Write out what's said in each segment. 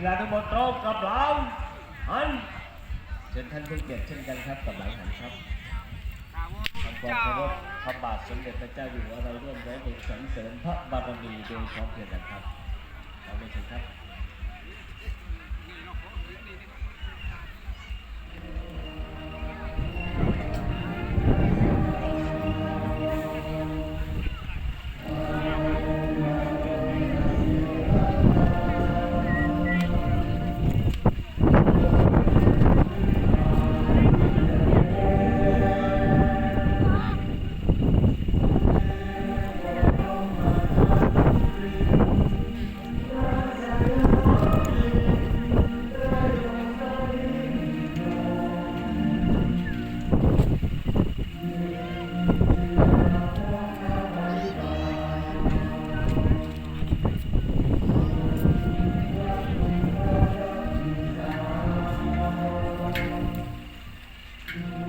กีฬาทั้งหมดตรงกับเราหันเชิญท่านผู้เกียรติเช่นกันครับกับหลังหันครับทำความเคารพพระบาทสมเด็จพระเจ้าอยู่หัวเราร่วมร้องเพลงสรรเสริญพระบารมีโดยพร้อมเพรียงกันครับขอเราไปเชิญครับ time.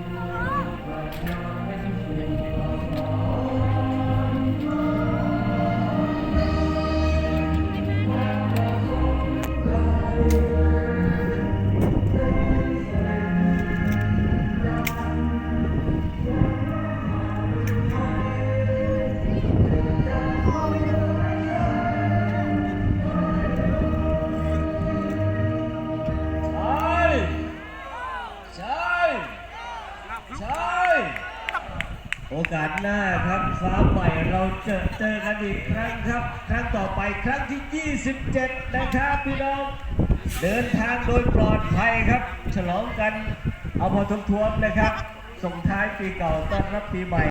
ใช่ โอกาสหน้าครับฟ้าใหม่เราเจอเจอกันอีกครั้งครับ ครั้งต่อไปครั้งที่ 27 นะครับพี่น้อง เดินทางโดยปลอดภัยครับ ฉลองกันเอาพอทบทวนนะครับ ส่งท้ายปีเก่าต้อนรับปีใหม่